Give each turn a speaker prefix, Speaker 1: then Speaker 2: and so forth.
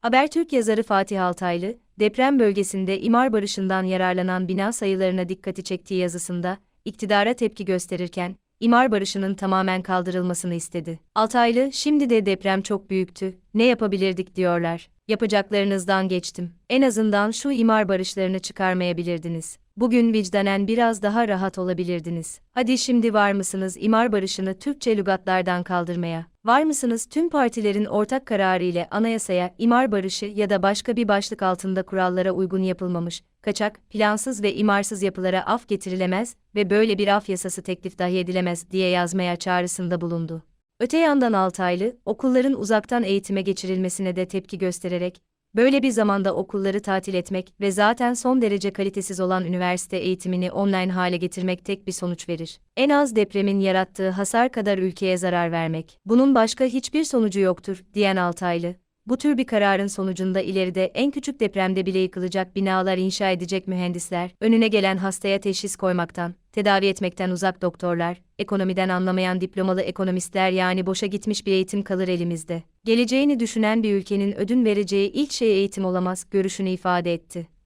Speaker 1: Habertürk yazarı Fatih Altaylı, deprem bölgesinde imar barışından yararlanan bina sayılarına dikkati çektiği yazısında, iktidara tepki gösterirken, imar barışının tamamen kaldırılmasını istedi. Altaylı, şimdi de deprem çok büyüktü, ne yapabilirdik diyorlar. Yapacaklarınızdan geçtim. En azından şu imar barışlarını çıkarmayabilirdiniz. Bugün vicdanen biraz daha rahat olabilirdiniz. Hadi şimdi var mısınız imar barışını Türkçe lügatlardan kaldırmaya? Var mısınız tüm partilerin ortak kararı ile anayasaya imar barışı ya da başka bir başlık altında kurallara uygun yapılmamış, kaçak, plansız ve imarsız yapılara af getirilemez ve böyle bir af yasası teklif dahi edilemez diye yazmaya çağrısında bulundu. Öte yandan Altaylı, okulların uzaktan eğitime geçirilmesine de tepki göstererek, böyle bir zamanda okulları tatil etmek ve zaten son derece kalitesiz olan üniversite eğitimini online hale getirmek tek bir sonuç verir. En az depremin yarattığı hasar kadar ülkeye zarar vermek. Bunun başka hiçbir sonucu yoktur, diyen Altaylı. Bu tür bir kararın sonucunda ileride en küçük depremde bile yıkılacak binalar inşa edecek mühendisler, önüne gelen hastaya teşhis koymaktan, tedavi etmekten uzak doktorlar, ekonomiden anlamayan diplomalı ekonomistler yani boşa gitmiş bir eğitim kalır elimizde. Geleceğini düşünen bir ülkenin ödün vereceği ilk şey eğitim olamaz görüşünü ifade etti.